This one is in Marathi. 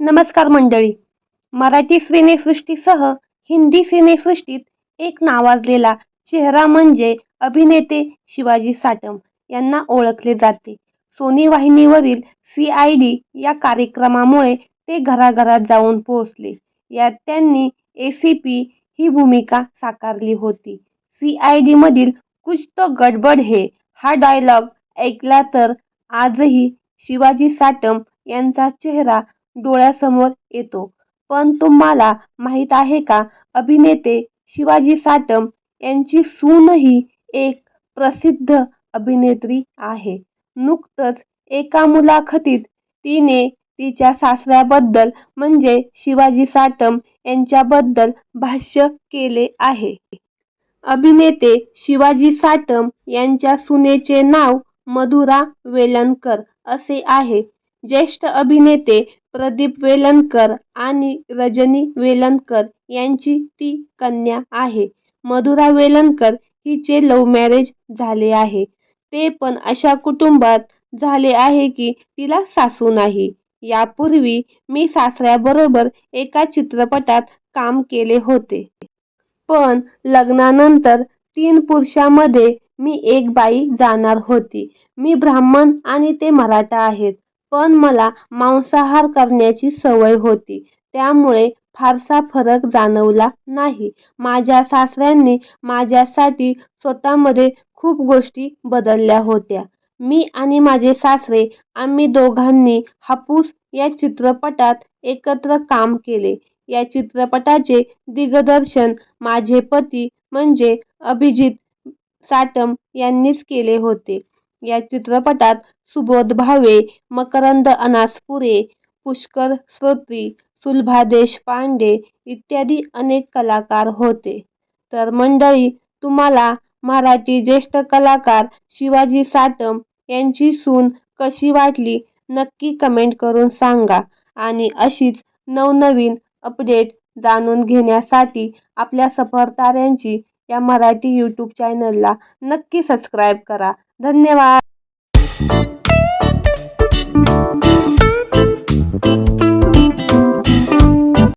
नमस्कार मंडळी. मराठी सिनेसृष्टीसह हिंदी सिनेसृष्टीत एक नावाजलेला चेहरा म्हणजे अभिनेते शिवाजी साटम यांना ओळखले जाते. सोनी वाहिनीवरील सी आय डी या कार्यक्रमामुळे ते घराघरात जाऊन पोहोचले. यात त्यांनी ए सी पी ही भूमिका साकारली होती. सी आय डीमधील कुछ तो गडबड हे हा डायलॉग ऐकला तर आजही शिवाजी साटम यांचा चेहरा डोळ्यासमोर येतो. पण तुम्हाला माहीत आहे का? अभिनेते शिवाजी साटम यांची सूनही एक प्रसिद्ध अभिनेत्री आहे. नुकतंच एका मुलाखतीत तिने तिच्या सासऱ्याबद्दल म्हणजे शिवाजी साटम यांच्याबद्दल भाष्य केले आहे. अभिनेते शिवाजी साटम यांच्या सुनेचे नाव मधुरा वेलणकर असे आहे. ज्येष्ठ अभिनेते प्रदीप वेलणकर आणि रजनी वेलणकर यांची ती कन्या आहे. मधुरा वेलणकर हिचे लव्ह मॅरेज झाले आहे. ते पण अशा कुटुंबात झाले आहे की तिला सासू नाही. यापूर्वी मी सासऱ्याबरोबर एका चित्रपटात काम केले होते. पण लग्नानंतर तीन पुरुषांमध्ये मी एक बाई जाणार होती. मी ब्राह्मण आणि ते मराठा आहेत. पण मला मांसाहार करण्याची सवय होती. त्यामुळे फारसा फरक जाणवला नाही. माझ्या सासऱ्यांनी माझ्यासाठी स्वतःमध्ये खूप गोष्टी बदलल्या होत्या. मी आणि माझे सासरे आम्ही दोघांनी हापूस या चित्रपटात एकत्र काम केले. या चित्रपटाचे दिग्दर्शन माझे पती म्हणजे अभिजित साटम यांनीच केले होते. या चित्रपटात सुबोध भावे मकरंद अनासपुरे पुष्कर श्रोत्री सुलभा देशपांडे इत्यादी अनेक कलाकार होते. तर मंडळी तुम्हाला मराठी ज्येष्ठ कलाकार शिवाजी साटम यांची सून कशी वाटली नक्की कमेंट करून सांगा आणि अशीच नवनवीन अपडेट जाणून घेण्यासाठी आपल्या सफरताऱ्यांची या मराठी यूट्यूब चॅनलला नक्की सबस्क्राईब करा. धन्यवाद.